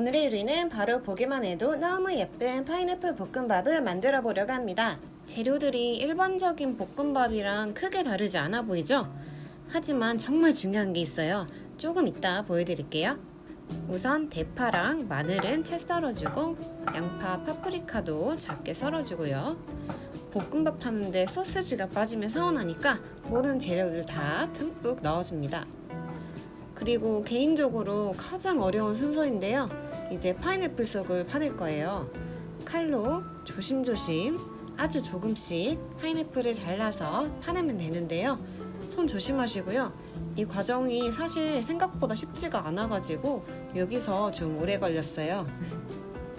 오늘의 요리는 바로 보기만 해도 너무 예쁜 파인애플 볶음밥을 만들어 보려고 합니다. 재료들이 일반적인 볶음밥이랑 크게 다르지 않아 보이죠? 하지만 정말 중요한 게 있어요. 조금 이따 보여드릴게요. 우선 대파랑 마늘은 채 썰어주고 양파, 파프리카도 작게 썰어주고요. 볶음밥 하는데 소스지가 빠지면 서운하니까 모든 재료들 다 듬뿍 넣어줍니다. 그리고 개인적으로 가장 어려운 순서인데요. 이제 파인애플 속을 파낼 거예요. 칼로 조심조심 아주 조금씩 파인애플을 잘라서 파내면 되는데요. 손 조심하시고요. 이 과정이 사실 생각보다 쉽지가 않아가지고 여기서 좀 오래 걸렸어요.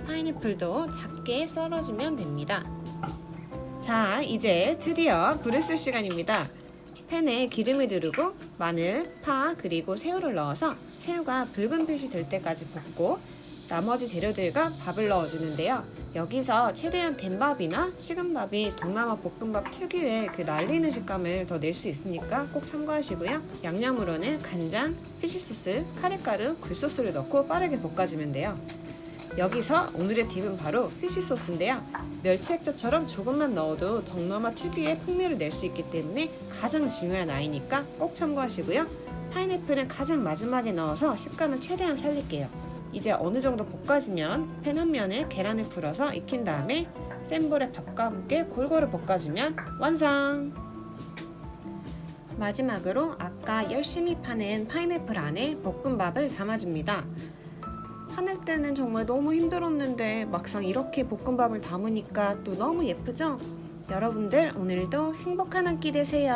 파인애플도 작게 썰어주면 됩니다. 자, 이제 드디어 불을 쓸 시간입니다. 팬에 기름을 두르고 마늘, 파, 그리고 새우를 넣어서 새우가 붉은 빛이 될 때까지 볶고 나머지 재료들과 밥을 넣어주는데요. 여기서 최대한 된밥이나 식은밥이 동남아 볶음밥 특유의 그 날리는 식감을 더 낼 수 있으니까 꼭 참고하시고요. 양념으로는 간장, 피시소스, 카레가루, 굴소스를 넣고 빠르게 볶아주면 돼요. 여기서 오늘의 팁은 바로 피시소스인데요. 멸치 액젓처럼 조금만 넣어도 동남아 특유의 풍미를 낼 수 있기 때문에 가장 중요한 아이니까 꼭 참고하시고요. 파인애플은 가장 마지막에 넣어서 식감을 최대한 살릴게요. 이제 어느 정도 볶아지면 팬 한 면에 계란을 풀어서 익힌 다음에 센 불에 밥과 함께 골고루 볶아주면 완성! 마지막으로 아까 열심히 파낸 파인애플 안에 볶음밥을 담아줍니다. 파낼 때는 정말 너무 힘들었는데 막상 이렇게 볶음밥을 담으니까 또 너무 예쁘죠? 여러분들 오늘도 행복한 한 끼 되세요.